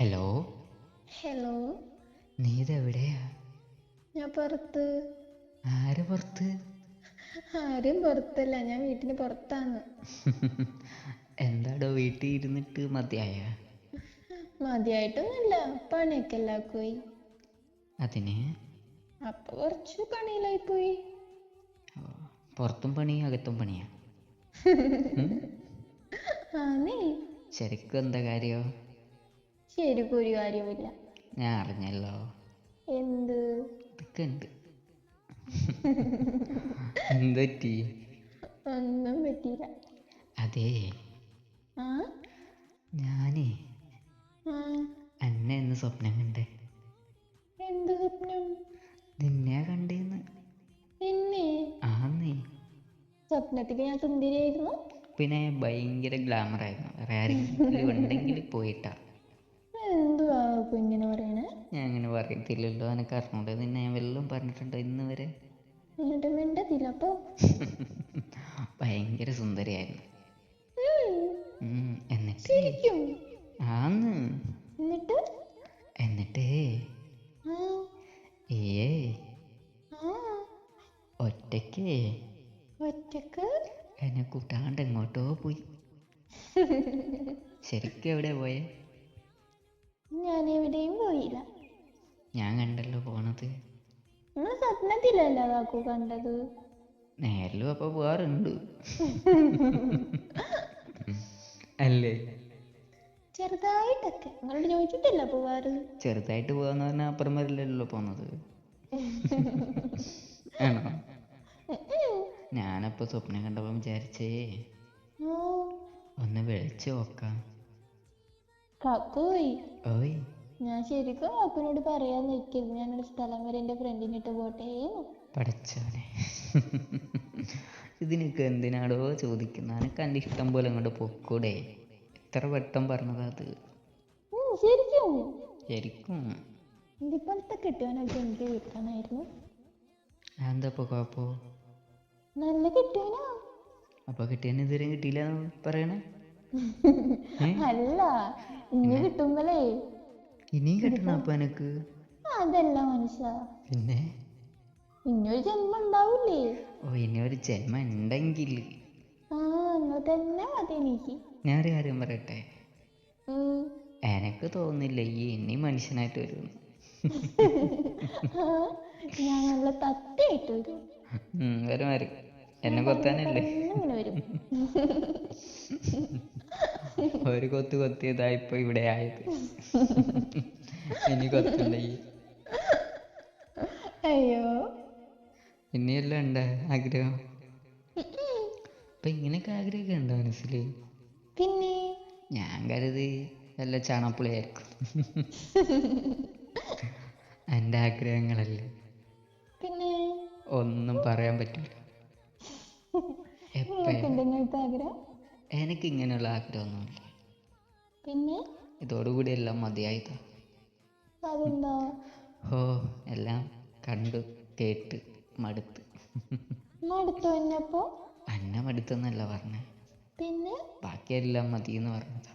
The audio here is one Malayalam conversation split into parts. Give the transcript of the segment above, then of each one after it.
ഹലോ ഹലോ നീ ഇതെവിടെയാ? ഞാൻ പുറത്ത്. ആര് പുറത്ത്? ആരും പുറത്തല്ല ഞാൻ വീട്ടിന് പുറത്താണ്. എന്താടോ വീട്ടിൽ ഇരുന്നിട്ട് മതിയായ? മതിയായിട്ടൊന്നുമില്ല പണിയൊക്കെ എല്ലാം പോയി അതിന്? അപ്പൊ കുറച്ച് പണിയിലായി പോയി പുറത്തും പണി അകത്തും പണിയാ? ആ നീ ശരിക്കും എന്താ കാര്യോ? ശരിക്കും ഒരു കാര്യമില്ല ഞാൻ അറിഞ്ഞല്ലോ. എന്ത്? ഇതൊക്കെ ഉണ്ട് എന്തൊറ്റി ഒന്നും പറ്റിയില്ല. അതെ. ആ? ഞാനേ ആ. എന്ന് സ്വപ്നം കണ്ടേ. എന്ത് സ്വപ്നം? നിന്നെ കണ്ടേന്ന്. എന്നെ ആന്നേ. സ്വപ്നത്തിൽ ഞാൻ സുന്ദരിയായിരുന്നു. പിന്നെ ഭയങ്കര ഗ്ലാമർ ആയിരുന്നു. വേറെ ആരെങ്കിലും ഉണ്ടെങ്കിൽ പോയിട്ടാ. എന്തുവാ ഇങ്ങനെ പറയണേ. ഞാൻ അങ്ങനെ പറയത്തില്ലല്ലോ. എനിക്ക് അറിഞ്ഞൂടെ? നിന്നെ ഞാൻ വല്ലതും പറഞ്ഞിട്ടുണ്ടോ ഇന്ന് വരെ? എന്നിട്ട് മിണ്ടത്തില്ല. അപ്പൊ? ഭയങ്കര സുന്ദരിയായിരുന്നു. ഉം, എന്നിട്ട്? ശരിക്കും? ആന്ന്. എന്നിട്ട്? എന്നിട്ട്? ആ. ഏ ആ. ഒറ്റയ്ക്ക്? ഒറ്റയ്ക്ക്? എന്നെ കൂട്ടാണ്ട് എങ്ങോട്ടോ പോയി. ശരിക്കും എവിടെ പോയേ? ഞാൻ എവിടെയും പോയില്ല. ഞാൻ കണ്ടല്ലോ പോണത്. നിങ്ങൾ സ്വപ്നത്തിലല്ല കാക്കു കണ്ടത്? നേരിലും അപ്പൊ പോവാറുണ്ട്. അല്ലേ? ചെറുതായിട്ടൊക്കെ. നിങ്ങളോട് ചോദിച്ചിട്ടില്ല പോവാറ്? ചെറുതായിട്ട് പോവാന്ന് പറഞ്ഞാൽ അപ്പുറം വരില്ലല്ലോ പോന്നത്. ആണോ? ഞാനപ്പോ സ്വപ്നം കണ്ടപ്പോ വിചാരിച്ചേ ഒന്ന് വിളിച്ചു നോക്കാം കാക്കോയ് ഓയ്. ഞാൻ ശരിക്കും കാക്കുനോട് പറയാൻ നിൽക്കരുത്. ഞാനൊരു സ്ഥലം വരെ എന്റെ ഫ്രണ്ടിനിട്ട് പോട്ടെ. പഠിച്ചവനെ ഇതിനൊക്കെ എന്തിനാടോ ചോദിക്കുന്ന? അനക്ക് എന്റെ ഇഷ്ടം പോലെ അങ്ങോട്ട് പൊക്കൂടെ. എത്ര വട്ടം പറഞ്ഞതാ അത്? ശരിക്കും. ശരിക്കും. ഇതിപ്പോഴത്തെ കിട്ടിയവനൊക്കെ എനിക്ക് കിട്ടണമായിരുന്നു എന്താ ഇപ്പൊ കുഴപ്പോ? നല്ല കിട്ടിയവനാ. അപ്പൊ കിട്ടിയതിന് ഇതുവരെ കിട്ടിയില്ല പറയണേ? അല്ല ഇനി കിട്ടുമ്പോഴേ ഇനിയും കിട്ടണം അപ്പൊ എനക്ക്? അതല്ല മനുഷ്യ. പിന്നെ? ഇനിയൊരു ജന്മം ഉണ്ടാവൂലേ ഓ ഇനിയൊരു ജന്മം ഉണ്ടെങ്കിൽ ആ നിങ്ങൾ തന്നെ മതി എനിക്ക്. ഞാൻ ഒരു കാര്യം പറയട്ടെ. എനക്ക് തോന്നുന്നില്ല ഈ ഇനി മനുഷ്യനായിട്ട് വരും. ഞാൻ നല്ല തത്തയായിട്ട് വരും. വരും വരും. എന്നെ കൊത്താനല്ലേ? വരും. ഒരു കൊത്ത് കൊത്തിയതാ ഇപ്പൊ ഇവിടെ ആയത്. ഇനി കൊത്തുണ്ടായി അയ്യോ. ഇനിയെല്ലാം ഉണ്ട് ആഗ്രഹം? അപ്പൊ ഇങ്ങനെയൊക്കെ ആഗ്രഹമൊക്കെ ഉണ്ടോ മനസ്സിൽ പിന്നെ? ഞാൻ കരുതി വല്ല ചാണപ്പുളിയായിരിക്കും. എന്റെ ആഗ്രഹങ്ങളല്ലേ. പിന്നെ? ഒന്നും പറയാൻ പറ്റില്ല എനിക്ക് ഇങ്ങനെയുള്ള ആഗ്രഹമൊന്നുമില്ല. പിന്നെ? ഇതോടുകൂടി എല്ലാം മതിയായതാ. അതെന്താ? ഓ എല്ലാം കണ്ടു കേട്ട് മടുത്ത്. മടുത്തു വന്നപ്പോ അന്ന മടുത്തെന്നല്ല പറഞ്ഞേ. പിന്നെ? ബാക്കിയെല്ലാം മതി എന്ന് പറഞ്ഞതാ.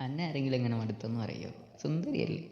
അന്ന ആരെങ്കിലും എങ്ങനെ മടുത്തെന്ന് പറയോ? സുന്ദരിയല്ലേ?